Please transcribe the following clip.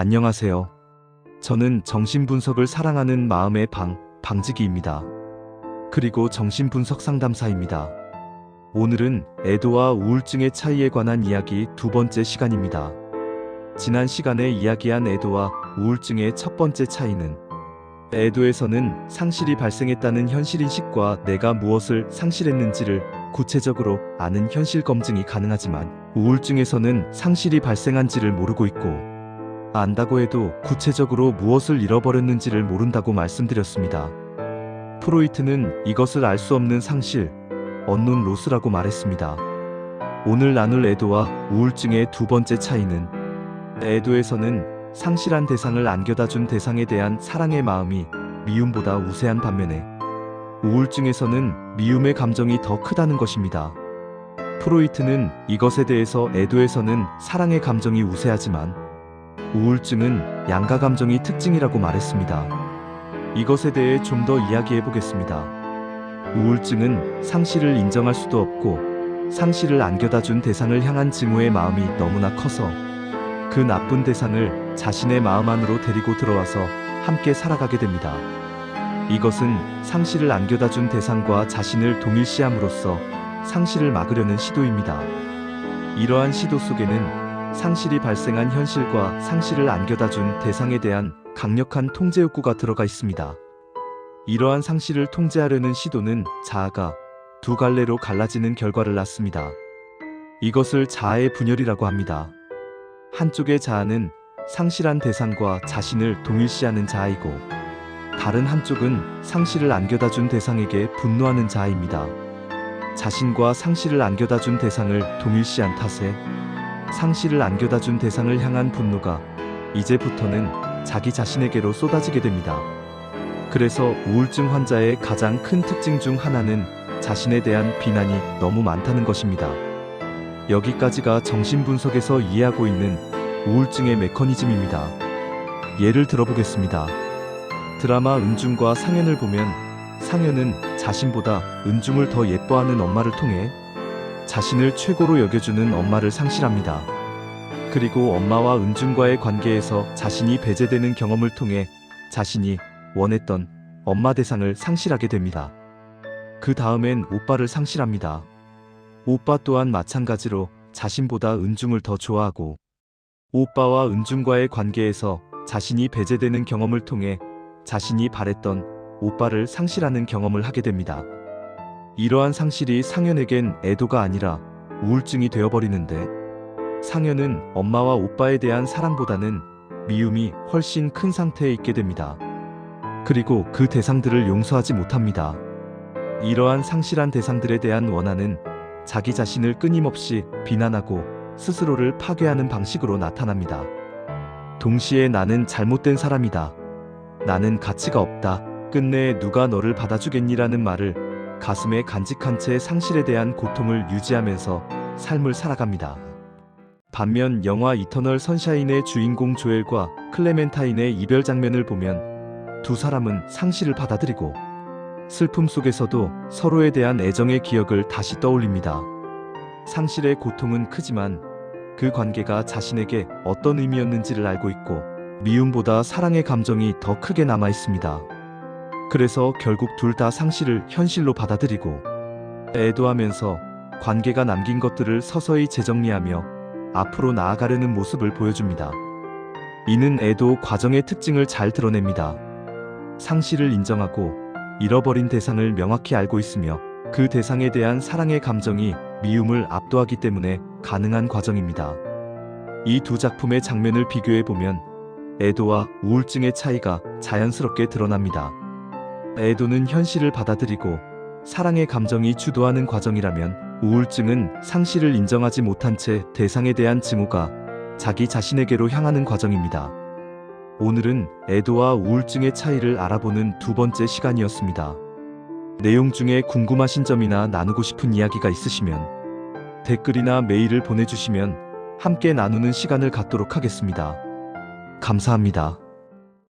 안녕하세요. 저는 정신분석을 사랑하는 마음의 방, 방지기입니다. 그리고 정신분석 상담사입니다. 오늘은 애도와 우울증의 차이에 관한 이야기 두 번째 시간입니다. 지난 시간에 이야기한 애도와 우울증의 첫 번째 차이는 애도에서는 상실이 발생했다는 현실인식과 내가 무엇을 상실했는지를 구체적으로 아는 현실 검증이 가능하지만 우울증에서는 상실이 발생한지를 모르고 있고 안다고 해도 구체적으로 무엇을 잃어버렸는지를 모른다고 말씀드렸습니다. 프로이트는 이것을 알 수 없는 상실, 언론 로스라고 말했습니다. 오늘 나눌 애도와 우울증의 두 번째 차이는 애도에서는 상실한 대상을 안겨다 준 대상에 대한 사랑의 마음이 미움보다 우세한 반면에 우울증에서는 미움의 감정이 더 크다는 것입니다. 프로이트는 이것에 대해서 애도에서는 사랑의 감정이 우세하지만 우울증은 양가 감정이 특징이라고 말했습니다. 이것에 대해 좀 더 이야기해 보겠습니다. 우울증은 상실을 인정할 수도 없고 상실을 안겨다 준 대상을 향한 증오의 마음이 너무나 커서 그 나쁜 대상을 자신의 마음 안으로 데리고 들어와서 함께 살아가게 됩니다. 이것은 상실을 안겨다 준 대상과 자신을 동일시함으로써 상실을 막으려는 시도입니다. 이러한 시도 속에는 상실이 발생한 현실과 상실을 안겨다 준 대상에 대한 강력한 통제 욕구가 들어가 있습니다. 이러한 상실을 통제하려는 시도는 자아가 두 갈래로 갈라지는 결과를 낳습니다. 이것을 자아의 분열이라고 합니다. 한쪽의 자아는 상실한 대상과 자신을 동일시하는 자아이고 다른 한쪽은 상실을 안겨다 준 대상에게 분노하는 자아입니다. 자신과 상실을 안겨다 준 대상을 동일시한 탓에 상실을 안겨다 준 대상을 향한 분노가 이제부터는 자기 자신에게로 쏟아지게 됩니다. 그래서 우울증 환자의 가장 큰 특징 중 하나는 자신에 대한 비난이 너무 많다는 것입니다. 여기까지가 정신분석에서 이해하고 있는 우울증의 메커니즘입니다. 예를 들어보겠습니다. 드라마 은중과 상현을 보면 상현은 자신보다 은중을 더 예뻐하는 엄마를 통해 자신을 최고로 여겨주는 엄마를 상실합니다. 그리고 엄마와 은중과의 관계에서 자신이 배제되는 경험을 통해 자신이 원했던 엄마 대상을 상실하게 됩니다. 그 다음엔 오빠를 상실합니다. 오빠 또한 마찬가지로 자신보다 은중을 더 좋아하고 오빠와 은중과의 관계에서 자신이 배제되는 경험을 통해 자신이 바랬던 오빠를 상실하는 경험을 하게 됩니다. 이러한 상실이 상현에겐 애도가 아니라 우울증이 되어버리는데 상현은 엄마와 오빠에 대한 사랑보다는 미움이 훨씬 큰 상태에 있게 됩니다. 그리고 그 대상들을 용서하지 못합니다. 이러한 상실한 대상들에 대한 원한은 자기 자신을 끊임없이 비난하고 스스로를 파괴하는 방식으로 나타납니다. 동시에 나는 잘못된 사람이다. 나는 가치가 없다. 끝내 누가 너를 받아주겠니라는 말을 가슴에 간직한 채 상실에 대한 고통을 유지하면서 삶을 살아갑니다. 반면 영화 이터널 선샤인의 주인공 조엘과 클레멘타인의 이별 장면을 보면 두 사람은 상실을 받아들이고 슬픔 속에서도 서로에 대한 애정의 기억을 다시 떠올립니다. 상실의 고통은 크지만 그 관계가 자신에게 어떤 의미였는지를 알고 있고 미움보다 사랑의 감정이 더 크게 남아 있습니다. 그래서 결국 둘 다 상실을 현실로 받아들이고 애도하면서 관계가 남긴 것들을 서서히 재정리하며 앞으로 나아가려는 모습을 보여줍니다. 이는 애도 과정의 특징을 잘 드러냅니다. 상실을 인정하고 잃어버린 대상을 명확히 알고 있으며 그 대상에 대한 사랑의 감정이 미움을 압도하기 때문에 가능한 과정입니다. 이 두 작품의 장면을 비교해 보면 애도와 우울증의 차이가 자연스럽게 드러납니다. 애도는 현실을 받아들이고 사랑의 감정이 주도하는 과정이라면 우울증은 상실을 인정하지 못한 채 대상에 대한 증오가 자기 자신에게로 향하는 과정입니다. 오늘은 애도와 우울증의 차이를 알아보는 두 번째 시간이었습니다. 내용 중에 궁금하신 점이나 나누고 싶은 이야기가 있으시면 댓글이나 메일을 보내주시면 함께 나누는 시간을 갖도록 하겠습니다. 감사합니다.